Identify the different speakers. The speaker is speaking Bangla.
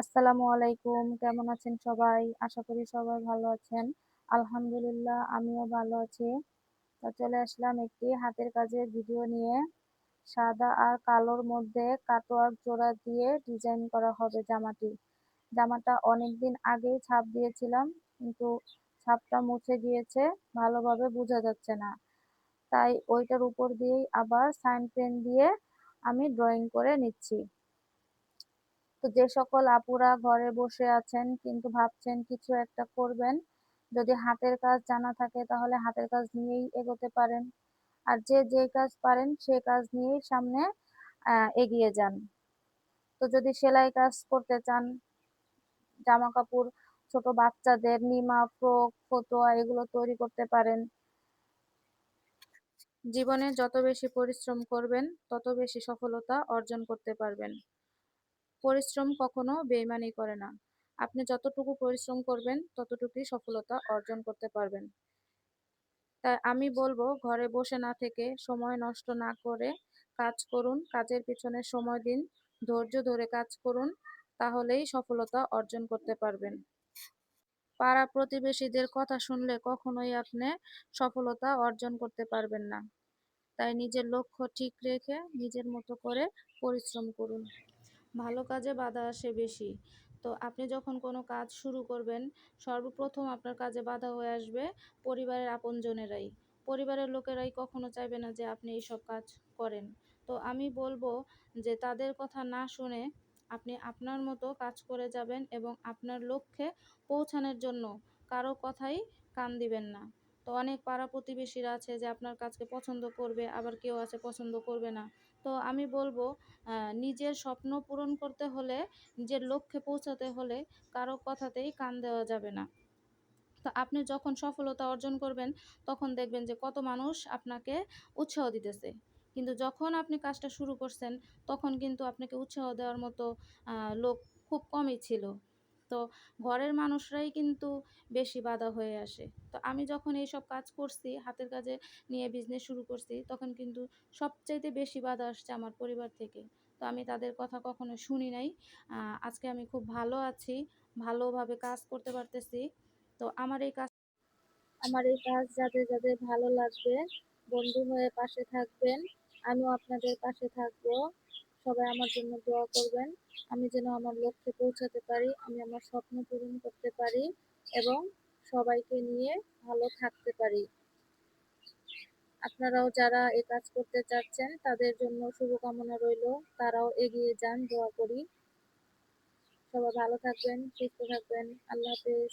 Speaker 1: আসসালামু আলাইকুম, কেমন আছেন সবাই? আশা করি সবাই ভালো আছেন। আলহামদুলিল্লাহ, আমিও ভালো আছি। তো চলে আসলাম একটি হাতের কাজের ভিডিও নিয়ে। সাদা আর কালোর মধ্যে কাটোয়ার জোড়া দিয়ে ডিজাইন করা হবে জামাটি। জামাটা অনেক দিন আগেই ছাপ দিয়েছিলাম, কিন্তু ছাপটা মুছে গিয়েছে, ভালোভাবে বোঝা যাচ্ছে না। তাই ওইটার উপর দিয়েই আবার সাইন পেন দিয়ে আমি ড্রয়িং করে নিচ্ছি। তো যে সকল আপুরা ঘরে বসে আছেন কিন্তু ভাবছেন কিছু একটা করবেন, যদি হাতের কাজ জানা থাকে তাহলে হাতের কাজ নিয়েই এগোতে পারেন। আর যে যে কাজ পারেন সে কাজ নিয়েই সামনে এগিয়ে যান। তো যদি সেলাই কাজ করতে চান জামা কাপড় ছোট বাচ্চাদের নিমা, ফ্রক, ফতোয়া এগুলো তৈরি করতে পারেন। জীবনে যত বেশি পরিশ্রম করবেন, তত বেশি সফলতা অর্জন করতে পারবেন। পরিশ্রম কখনো বেইমানি করে না। আপনি যতটুকু পরিশ্রম করবেন, ততটুকুই সফলতা অর্জন করতে পারবেন। তাই আমি বলব, ঘরে বসে না থেকে সময় নষ্ট না করে কাজ করুন, কাজের পিছনে সময় দিন, ধৈর্য ধরে কাজ করুন, তাহলেই সফলতা অর্জন করতে পারবেন। পাড়া প্রতিবেশীদের কথা শুনলে কখনোই আপনি সফলতা অর্জন করতে পারবেন না। তাই নিজের লক্ষ্য ঠিক রেখে নিজের মতো করে পরিশ্রম করুন। ভালো কাজে বাধা আসে বেশি। তো আপনি যখন কোনো কাজ শুরু করবেন, সর্বপ্রথম আপনার কাজে বাধা হয়ে আসবে পরিবারের আপনজনেরাই। পরিবারের লোকেরাই কখনো চাইবে না যে আপনি এইসব কাজ করেন। তো আমি বলব যে তাদের কথা না শুনে আপনি আপনার মতো কাজ করে যাবেন এবং আপনার লক্ষ্যে পৌঁছানোর জন্য কারও কথাই কান দিবেন না। তো অনেক পাড়া প্রতিবেশীরা আছে যে আপনার কাজকে পছন্দ করবে, আবার কেউ আছে পছন্দ করবে না। তো আমি বলব নিজের স্বপ্ন পূরণ করতে হলে, নিজের লক্ষ্যে পৌঁছাতে হলে কারও কথাতেই কান দেওয়া যাবে না। তো আপনি যখন সফলতা অর্জন করবেন, তখন দেখবেন যে কত মানুষ আপনাকে উৎসাহ দিতেছে। কিন্তু যখন আপনি কাজটা শুরু করছেন, তখন কিন্তু আপনাকে উৎসাহ দেওয়ার মতো লোক খুব কমই ছিল। তো ঘরের মানুষরাই কিন্তু বেশি বাধা হয়ে আসে। তো আমি যখন এইসব কাজ করছি, হাতের কাজে নিয়ে বিজনেস শুরু করছি, তখন কিন্তু সবচাইতে বেশি বাধা আসছে আমার পরিবার থেকে। তো আমি তাদের কথা কখনো শুনি নাই। আজকে আমি খুব ভালো আছি, ভালোভাবে কাজ করতে পারতেছি। তো আমার এই কাজ আমার এই কাজ যাদের যাদের ভালো লাগবে, বন্ধু হয়ে পাশে থাকবেন, আমিও আপনাদের পাশে থাকব। সবাই আমার জন্য দোয়া করবেন। আমি যেন আমার লক্ষ্যে পৌঁছাতে পারি, আমি আমার স্বপ্ন পূরণ করতে পারি এবং সবাইকে নিয়ে ভালো থাকতে পারি। আপনারাও যারা এই কাজ করতে চাচ্ছেন, তাদের জন্য শুভকামনা রইল। তারাও এগিয়ে যান, দোয়া করি। সবাই ভালো থাকবেন, সুস্থ থাকবেন। আল্লাহ হাফেজ।